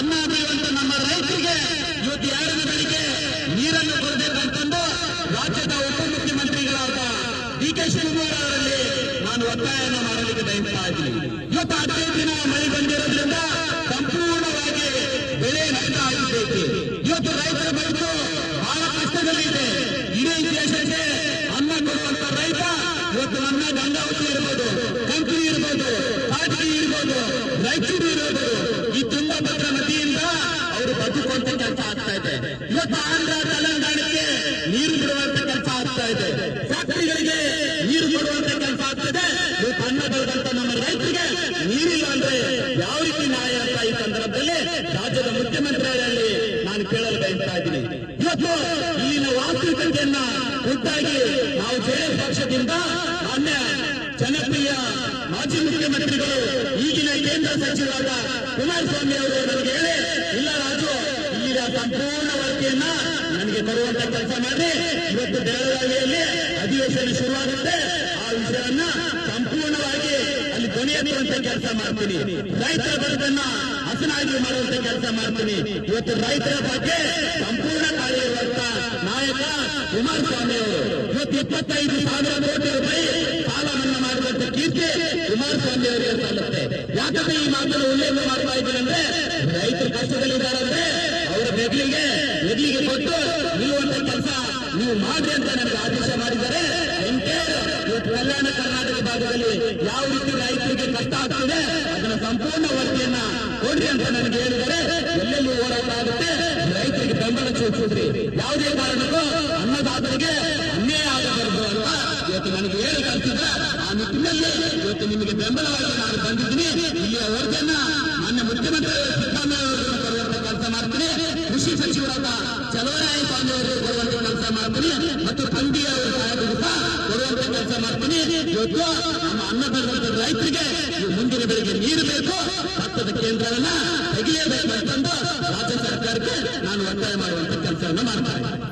ಅನ್ನ ಬೆಳೆಯುವಂತ ನಮ್ಮ ರೈತರಿಗೆ, ಇವತ್ತು ಎರಡನೇ ಬೆಳಿಗ್ಗೆ ನೀರನ್ನು ಕೊಡಬೇಕಂತಂದು ರಾಜ್ಯದ ಉಪಮುಖ್ಯಮಂತ್ರಿಗಳಾದ ಡಿ ಕೆ ಶಿವಕುಮಾರ್ ಅವರಲ್ಲಿ ನಾನು ಒತ್ತಾಯವನ್ನು ಮಾಡಲಿಕ್ಕೆ ಬಯಸ್ತಾ ಇದ್ದೀನಿ. ಇವತ್ತು ಹದಿನೈದು ದಿನ ಮಳೆ ಬಂದಿರೋದ್ರಿಂದ ಸಂಪೂರ್ಣವಾಗಿ ಬೆಳೆ ನಷ್ಟ ಆಗಿದ್ದೈತಿ ಇವತ್ತು ರೈತರ ಬದುಕು ಬಹಳ ಕಷ್ಟದಲ್ಲಿದೆ. ಇಡೀ ದೇಶಕ್ಕೆ ಅನ್ನ ಕೊಡುವಂತ ರೈತ ಇವತ್ತು ನಮ್ಮ ಗಂಗಾವತಿ ಇರ್ಬೋದು ಕಂಪನಿ ಇರ್ಬೋದು ಬದುಕುವಂತ ಕೆಲಸ ಆಗ್ತಾ ಇದೆ. ಇವತ್ತು ಆಂಧ್ರ, ತೆಲಂಗಾಣಕ್ಕೆ ನೀರು ಬಿಡುವಂತ ಕೆಲಸ ಆಗ್ತಾ ಇದೆ. ಫ್ಯಾಕ್ಟರಿಗಳಿಗೆ ನೀರು ಕೊಡುವಂತ ಕೆಲಸ ಆಗ್ತದೆ ಇವತ್ತು ಅನ್ನ ಬೆಳೆದಂತ ನಮ್ಮ ರೈತರಿಗೆ ನೀರಿಲ್ಲ ಅಂದ್ರೆ ಯಾವ ರೀತಿ ನ್ಯಾಯ ಅಂತ ಈ ಸಂದರ್ಭದಲ್ಲಿ ರಾಜ್ಯದ ಮುಖ್ಯಮಂತ್ರಿಗಳಲ್ಲಿ ನಾನು ಕೇಳಲು ಬಯಸ್ತಾ ಇದ್ದೀನಿ. ಇವತ್ತು ಇಲ್ಲಿನ ವಾಸ್ತವಿಕತೆಯನ್ನ ಒಟ್ಟಾಗಿ ನಾವು ಜೆಡಿಎಸ್ ಪಕ್ಷದಿಂದ ಅನ್ಯ ಜನಪ್ರಿಯ ಮಾಜಿ ಮುಖ್ಯಮಂತ್ರಿಗಳು, ಈಗಿನ ಕೇಂದ್ರ ಸಚಿವರಾದ ಕುಮಾರಸ್ವಾಮಿ ಅವರು ನನಗೆ ಹೇಳಿ, ಇಲ್ಲ ರಾಜು ಸಂಪೂರ್ಣ ವರದಿಯನ್ನ ನನಗೆ ತರುವಂತ ಕೆಲಸ ಮಾಡಿ ಇವತ್ತು ಬೆಳಗಾವಿಯಲ್ಲಿ ಅಧಿವೇಶನ ಶುರುವಾಗುತ್ತೆ. ಆ ವಿಷಯವನ್ನ ಸಂಪೂರ್ಣವಾಗಿ ಅಲ್ಲಿ ಎತ್ತುವಂತ ಕೆಲಸ ಮಾಡ್ತೀನಿ. ರೈತರ ಬದುಕನ್ನ ಹಸನಾಗಿ ಮಾಡುವಂತ ಕೆಲಸ ಮಾಡ್ತೀನಿ. ಇವತ್ತು ರೈತರ ಬಗ್ಗೆ ಸಂಪೂರ್ಣ ಕಾರ್ಯವರ್ತ ನಾಯಕ ಕುಮಾರಸ್ವಾಮಿ ಅವರು ಇವತ್ತು ಇಪ್ಪತ್ತೈದು ಸಾವಿರ ಕೋಟಿ ರೂಪಾಯಿ ಸಾಲ ಮನ್ನಾ ಮಾಡುವಂತ ಕೀರ್ತಿ ಕುಮಾರಸ್ವಾಮಿ ಅವರಿಗೆ ಸಲ್ಲುತ್ತೆ ಯಾಕಂದ್ರೆ ಈ ಮಾತನ್ನು ಉಲ್ಲೇಖ ಮಾಡ್ತಾ ಇದ್ದೀನಿ ಅಂದ್ರೆ ರೈತರು ಕಷ್ಟದಲ್ಲಿದ್ದಾರಂದ್ರೆ ಅವರ ಎಗ್ಲಿಗೆ ಕೊಟ್ಟು ನಿಲ್ಲುವಂತ ಕೆಲಸ ನೀವು ಮಾಡ್ರಿ ಅಂತ ನನಗೆ ಆದೇಶ ಮಾಡಿದ್ದಾರೆ ಎಂಟೇರು ಇವತ್ತು ಕಲ್ಯಾಣ ಕರ್ನಾಟಕ ಭಾಗದಲ್ಲಿ ಯಾವ ರೀತಿ ರೈತರಿಗೆ ಕಷ್ಟ ಆಗ್ತಿದೆ ಅದರ ಸಂಪೂರ್ಣ ವರದಿಯನ್ನ ಕೊಡ್ರಿ ಅಂತ ನನಗೆ ಹೇಳಿದರೆ, ಎಲ್ಲೆಲ್ಲಿ ಹೋರಾಟ ರೈತರಿಗೆ ಬೆಂಬಲ ಸೂಚಿಸ್ರಿ. ಯಾವುದೇ ಕಾರಣಕ್ಕೂ ಅನ್ನದಾತರಿಗೆ ಅನ್ಯಾಯ ಆಗಬಾರದು ಅಂತ ಇವತ್ತು ನನಗೆ ಹೇಳಿ ಆ ನಿಟ್ಟಿನಲ್ಲಿ ಇವತ್ತು ನಿಮಗೆ ಬೆಂಬಲವಾಗಿ ನಾನು ಬಂದಿದ್ದೀನಿ. ಇಲ್ಲಿಯ ವರದಿಯನ್ನ ಮಾನ್ಯ ಮುಖ್ಯಮಂತ್ರಿ ಕೃಷಿ ಸಚಿವರಾದ ಚಲವರಾಯ ಸ್ವಾಮಿ ಅವರು ಬರುವಂತೆ ಕೆಲಸ ಮಾಡ್ತೀನಿ. ಮತ್ತು ತಂಗಿ ಅವರು ಕೊಡುವಂತ ಕೆಲಸ ಮಾಡ್ತೀನಿ. ಇವತ್ತು ನಮ್ಮ ಅನ್ನ ಬೆಳೆದಂತ ರೈತರಿಗೆ ಮುಂದಿನ ಬೆಳೆಗೆ ನೀರು ಬೇಕು. ಭತ್ತದ ಕೇಂದ್ರವನ್ನ ತೆಗೆಯಬೇಕು ಅಂತಂದು ರಾಜ್ಯ ಸರ್ಕಾರಕ್ಕೆ ನಾನು ಒತ್ತಾಯ ಮಾಡುವಂತ ಕೆಲಸವನ್ನು ಮಾಡ್ತಾ ಇದ್ದೀನಿ.